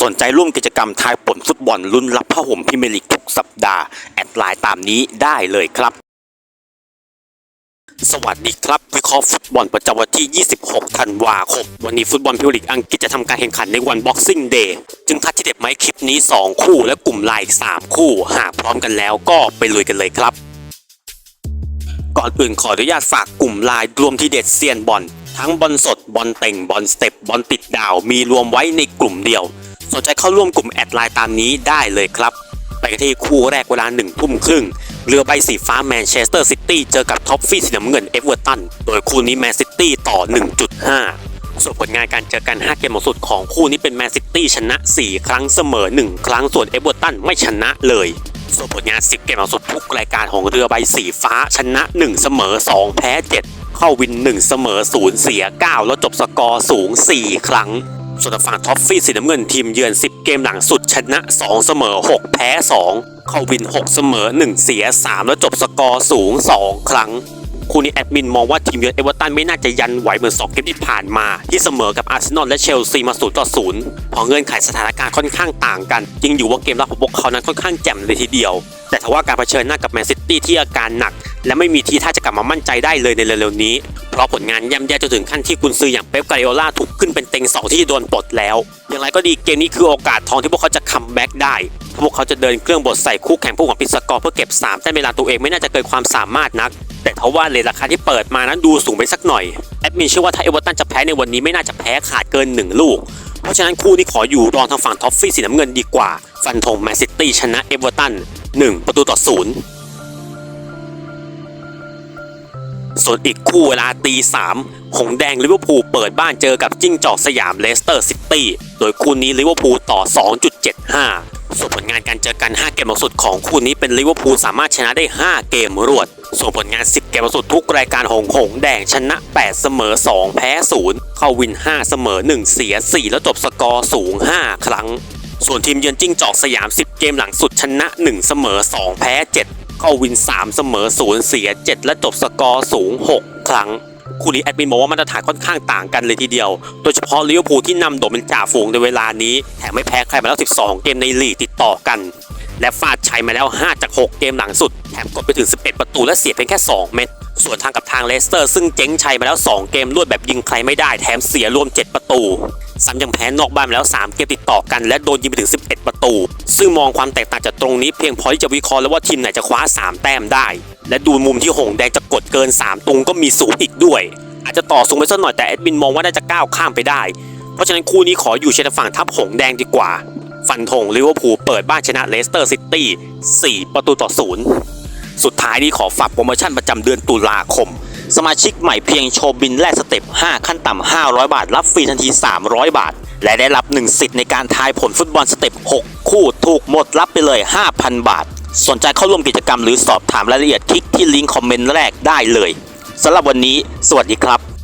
สนใจร่วมกิจกรรมทายผลฟุตบอลลุ้นรับผ้าห่มพรีเมลีกทุกสัปดาห์ แอดไลน์ตามนี้ได้เลยครับ สวัสดีครับวิเคราะห์ฟุตบอลประจำวันที่ 26 ธันวาคม วันนี้ฟุตบอลพรีเมียร์ลีกอังกฤษจะทำการแข่งขันในวัน Boxing Day จึงคัดที่เด็ดไม้คลิปนี้ 2 คู่และกลุ่มไลน์อีก 3 คู่ หากพร้อมกันแล้วก็ไปลุยกันเลยครับ ก่อนอื่นขออนุญาตฝากกลุ่มไลน์รวมที่เด็ดเซียนบอลทั้งบอลสดบอลเต่งบอลสเต็ปบอลติดดาวมีรวมไว้ในกลุ่มเดียว สนใจเข้าร่วมกลุ่มแอดไลน์ตามนี้ได้เลยครับ ไปกันที่คู่แรกเวลาหนึ่งทุ่มครึ่ง เรือใบสีฟ้าแมนเชสเตอร์ซิตี้เจอกับท็อปฟี่สีน้ำเงินเอเวอร์ตัน โดยคู่นี้แมนซิตี้ต่อ 1.5 ส่วนผลงานการเจอกัน 5 เกมสุดของคู่นี้เป็นแมนซิตี้ชนะ 4 ครั้งเสมอ 1 ครั้งส่วนเอเวอร์ตันไม่ชนะเลยส่วนผลงาน 10 เกมหมดสุดทุกรายการของเรือใบสีฟ้าชนะ 1 เสมอ 2 แพ้ 7 เข้าวิน 1 เสมอ 0 เสีย 9 แล้วจบสกอร์สูง 4 ครั้ง ส่วนฝั่งท็อฟฟี่สีน้ำเงินทีมเยือน 10 เกมหลังสุดชนะ 2 เสมอ 6 แพ้ 2 เข้าวิน 6 เสมอ 1 เสีย 3 แล้วจบสกอร์สูง 2 ครั้ง คู่นี้แอดมินมองว่าทีมเยือนเอเวอร์ตันไม่น่าจะยันไหวเหมือน 2 เกมที่ผ่านมา ที่เสมอกับอาร์เซนอลและเชลซีมา 0 ต่อ0เพราะเงื่อนไขสถานการณ์ค่อนข้างต่างกันจริงอยู่ว่าเกมรับของพวกเขานั้นค่อนข้างแจ่มเลยทีเดียว แต่ทว่าการเผชิญหน้ากับแมนซิตี้ที่อาการหนัก และไม่มีทีท่าจะกลับมามั่นใจได้เลยในเร็วๆนี้ เพราะผลงานย่ำแย่จนถึงขั้นที่กุนซืออย่างเป๊ปกาเรโอล่าถูกขึ้นเป็นเต็งสองที่โดนปลดแล้ว อย่างไรก็ดีเกมนี้คือโอกาสทองที่พวกเขาจะคัมแบ็กได้พวกเขาจะเดินเครื่องบทใส่คู่แข่งผู้หวังปิดสกอร์เพื่อเก็บ3แต้มเวลาตัวเองไม่น่าจะเกินความสามารถนัก แต่เพราะว่าเลทราคาที่เปิดมานั้นดูสูงไปสักหน่อยแอดมินเชื่อว่าถ้าเอเวอร์ตันจะแพ้ในวันนี้ไม่น่าจะแพ้ขาดเกิน 1 ลูก เพราะฉะนั้นคู่นี้ขออยู่รองทางฝั่งท็อฟฟี่สีน้ำเงินดีกว่า ฟันธงแมนซิตี้ชนะเอเวอร์ตัน1 ประตูต่อ 0 ส่วนอีกคู่เวลาตีสามหงแดงลิเวอร์พูลเปิดบ้านเจอกับจิ้งจอกสยามเลสเตอร์ซิตี้โดยคู่นี้ลิเวอร์พูลต่อ 2.75 ส่วนผลงานการเจอกัน 5 เกมหลังสุดของคู่นี้เป็นลิเวอร์พูลสามารถชนะได้ 5 เกมรวด ส่วนผลงาน 10 เกมหลังสุดทุกรายการหงหงแดงชนะ 8 เสมอ 2 แพ้ 0 เข้าวิน 5 เสมอ 1 เสีย 4 แล้วจบสกอร์สูง 5 ครั้ง ส่วนทีมเยือนจิ้งจอกสยาม 10 เกมหลังสุดชนะ 1 เสมอ 2 แพ้ 7 เข้าวิน 3 เสมอ0เสีย 7 และจบสกอร์สูง 6 ครั้ง คู่นี้แอดมินบอกว่ามาตรฐานค่อนข้างต่างกันเลยทีเดียว โดยเฉพาะลิเวอร์พูลที่นำโดมเป็นจ่าฝูงในเวลานี้ แถมไม่แพ้ใครมาแล้ว 12 เกมในลีกติดต่อกัน และฟาดชัยมาแล้ว 5 จาก 6 เกมหลังสุด แถมกดไปถึง 11 ประตูและเสียเพียงแค่ 2 เม็ด ส่วนทางกับทางเลสเตอร์ ซึ่งเจ๊งชัยมาแล้ว 2 เกมรวดแบบยิงใครไม่ได้แถมเสียรวม 7 ประตูซ้ำยังแพ้นอกบ้านมาแล้ว 3 เกมติดต่อกันและโดนยิงไปถึง 11 ประตู ซึ่งมองความแตกต่างจากตรงนี้เพียงพอที่จะวิเคราะห์แล้วว่าทีมไหนจะคว้า 3 แต้มได้ และดูมุมที่หงแดงจะกดเกิน 3ตุงก็มีสูงอีกด้วย อาจจะต่อสูงไปสักหน่อยแต่แอดมินมองว่าน่าจะก้าวข้ามไปได้ เพราะฉะนั้นคู่นี้ขออยู่เชนฝั่งทับหงแดงดีกว่า ฟันธงลิเวอร์พูลเปิดบ้านชนะเลสเตอร์ซิตี้4ประตูต่อศูนย์ สุดท้ายนี้ขอฝากโปรโมชั่นประจำเดือนตุลาคม สมาชิกใหม่เพียงโชว์บินแรกสเต็ป 5 ขั้นต่ำ 500 บาท รับฟรีทันที 300 บาท และได้รับ 1 สิทธิ์ในการทายผลฟุตบอลสเต็ป 6 คู่ถูกหมดรับไปเลย 5,000 บาท สนใจเข้าร่วมกิจกรรมหรือสอบถามรายละเอียดคลิกที่ลิงก์คอมเมนต์แรกได้เลยสำหรับวันนี้ สวัสดีครับ